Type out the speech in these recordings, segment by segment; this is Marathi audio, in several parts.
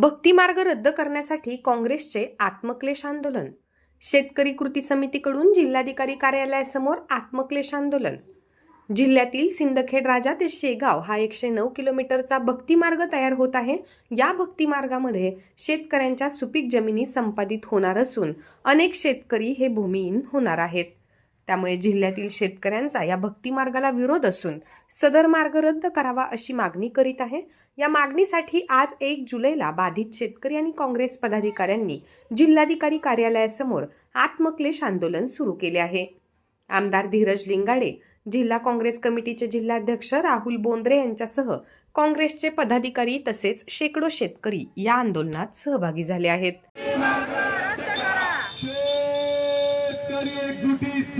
भक्तिमार्ग रद्द करण्यासाठी काँग्रेसचे आत्मक्लेश आंदोलन. शेतकरी कृती समितीकडून जिल्हाधिकारी कार्यालयासमोर आत्मक्लेश आंदोलन. जिल्ह्यातील सिंदखेड राजा ते शेगाव हा एकशे नऊ किलोमीटरचा भक्तिमार्ग तयार होत आहे. या भक्तिमार्गामध्ये शेतकऱ्यांच्या सुपीक जमिनी संपादित होणार असून अनेक शेतकरी हे भूमिहीन होणार आहेत. त्यामुळे जिल्ह्यातील शेतकऱ्यांचा या भक्तिमार्गाला विरोध असून सदर मार्ग रद्द करावा अशी मागणी करीत आहे. या मागणीसाठी आज एक जुलैला बाधित शेतकरी आणि काँग्रेस पदाधिकाऱ्यांनी जिल्हाधिकारी कार्यालयासमोर आत्मक्लेश आंदोलन सुरू केले आहे. आमदार धीरज लिंगाडे जिल्हा काँग्रेस कमिटीचे जिल्हाध्यक्ष राहुल बोंद्रे यांच्यासह काँग्रेसचे पदाधिकारी तसेच शेकडो शेतकरी या आंदोलनात सहभागी झाले आहेत.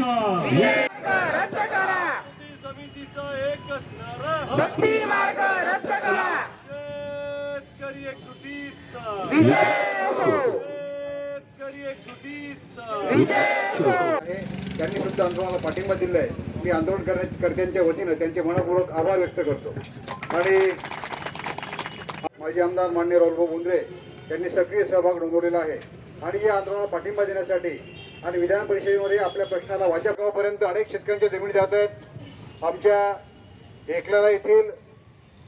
एकजुटीचा कृती समितीचा एकच नारा भक्ती मार्ग रद्द करा शेतकरी एकजुटीचा शेतकरी एकजुटीचा त्यांनी सुद्धा आंदोलनाला पाठिंबा दिलाय. मी आंदोलन करण्याच्या कर्त्यांच्या वतीनं त्यांचे मनपूर्वक आभार व्यक्त करतो. आणि माजी आमदार मान्य राहुलभाऊ मुंद्रे यांनी सक्रिय सहभाग नोंदवलेला आहे. आणि या आंदोलनाला पाठिंबा देण्यासाठी आणि विधान परिषदेमध्ये आपल्या प्रश्नाला वाचकापर्यंत अनेक शेतकऱ्यांच्या जमिनी जात आहेत. आमच्या एकलाला येथील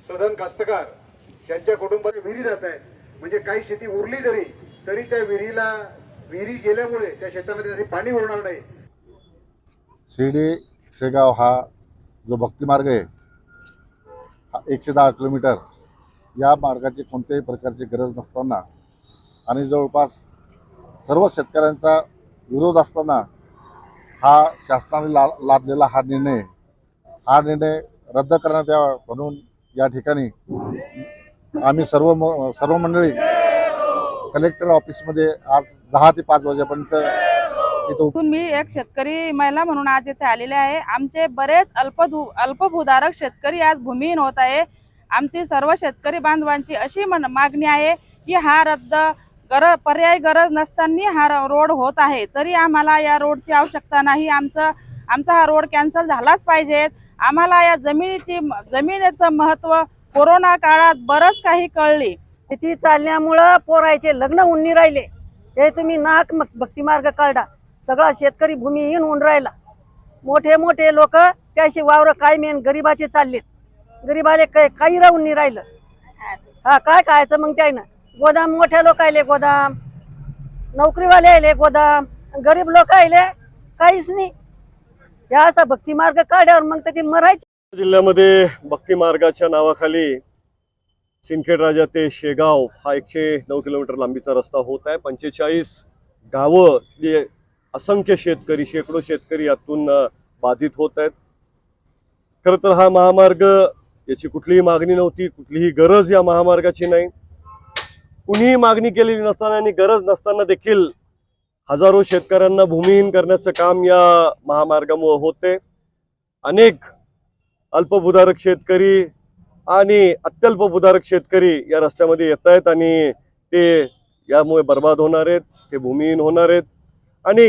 सदन कास्तकार त्यांच्या कुटुंबात विहिरी जात आहेत. म्हणजे काही शेती उरली जरी तरी त्या विहिरीला विहिरी गेल्यामुळे त्या शेतामध्ये त्याचे पाणी उरणार नाही. शिर्डी शेगाव हा जो भक्तिमार्ग आहे हा एकशे दहा किलोमीटर या मार्गाची कोणत्याही प्रकारची गरज नसताना आणि जवळपास सर्व शेतकऱ्यांचा विरोध असताना हा शासनाने ला लादलेला हा निर्णय हा निर्णय रद्द करण्यात यावा म्हणून या ठिकाणी आम्ही सर्व म सर्व मंडळी कलेक्टर ऑफिसमध्ये आज दहा ते पाच वाजेपर्यंत इथून मी एक शेतकरी महिला म्हणून आज इथे आलेले आहे. आमचे बरेच अल्पधू अल्पभूधारक शेतकरी आज भूमिहीन होत आहे. आमची सर्व शेतकरी बांधवांची अशी मन मागणी आहे की हा रद्द गर पर्याय गरज नसताना हा रोड होत आहे. तरी आम्हाला या रोडची आवश्यकता नाही. आमचं आमचा हा रोड कॅन्सल झालाच पाहिजे. आम्हाला या जमिनीची जमिनीचं महत्त्व कोरोना काळात बरंच काही कळली. शेती चालल्यामुळं पोरायचे लग्न होऊन राहिले हे तुम्ही नाक भक्तिमार्ग काढा. सगळा शेतकरी भूमिहीन होऊन राहिला. मोठे मोठे लोक त्याशी वावर काय मेन गरीबाचे चाललेत. गरीबाले काही राहून नाही राहिलं. हा काय खायचं मग त्यानं? गोदाम मोठ्या लोक आले गोदाम नोकरीवाले आले गोदाम गरीब लोक आले काहीच नाही. या असा भक्ती मार्ग काढ्यावर मग तर ते जिल्ह्यामध्ये भक्ती मार्गाच्या नावाखाली सिंदखेड राजा ते शेगाव हा एकशे नऊ किलोमीटर लांबीचा रस्ता होत आहे. पंचेचाळीस गावं असंख्य शेतकरी शेकडो शेतकरी यातून बाधित होत आहेत. खरं तर हा महामार्ग याची कुठलीही मागणी नव्हती कुठलीही गरज या महामार्गाची नाही. कुणीही मागणी केलेली नसताना आणि गरज नसताना देखील हजारो शेतकऱ्यांना भूमिहीन करण्याचं काम या महामार्गामुळे होते. अनेक अल्पभूधारक शेतकरी आणि अत्यल्पभूधारक शेतकरी या रस्त्यामध्ये येत आहेत आणि ते यामुळे बर्बाद होणार आहेत ते भूमिहीन होणार आहेत. आणि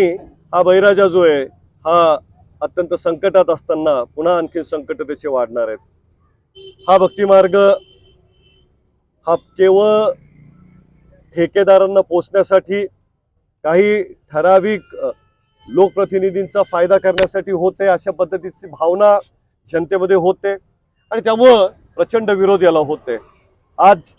हा बैराजा जो आहे हा अत्यंत संकटात असताना पुन्हा आणखी संकट त्याचे वाढणार आहेत. हा भक्तिमार्ग हा केवळ ठेकेदारांना पोचण्यासाठी काही ठराविक लोकप्रतिनिधींचा फायदा करण्यासाठी होते अशा पद्धतीची भावना जनतेमध्ये होते आणि त्यामुळं प्रचंड विरोध याला होते. आज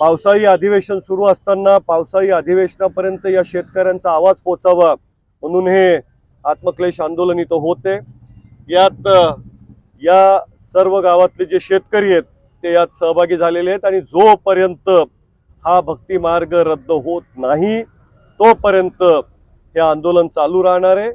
पावसाळी अधिवेशन सुरू असताना पावसाळी अधिवेशनापर्यंत या शेतकऱ्यांचा आवाज पोचावा म्हणून हे आत्मक्लेश आंदोलन इथं होते. यात या सर्व गावातले जे शेतकरी आहेत ते यात सहभागी झालेले आहेत आणि जोपर्यंत हा भक्ती मार्ग रद्द होत नाही तोपर्यंत हे आंदोलन चालू राहणार आहे.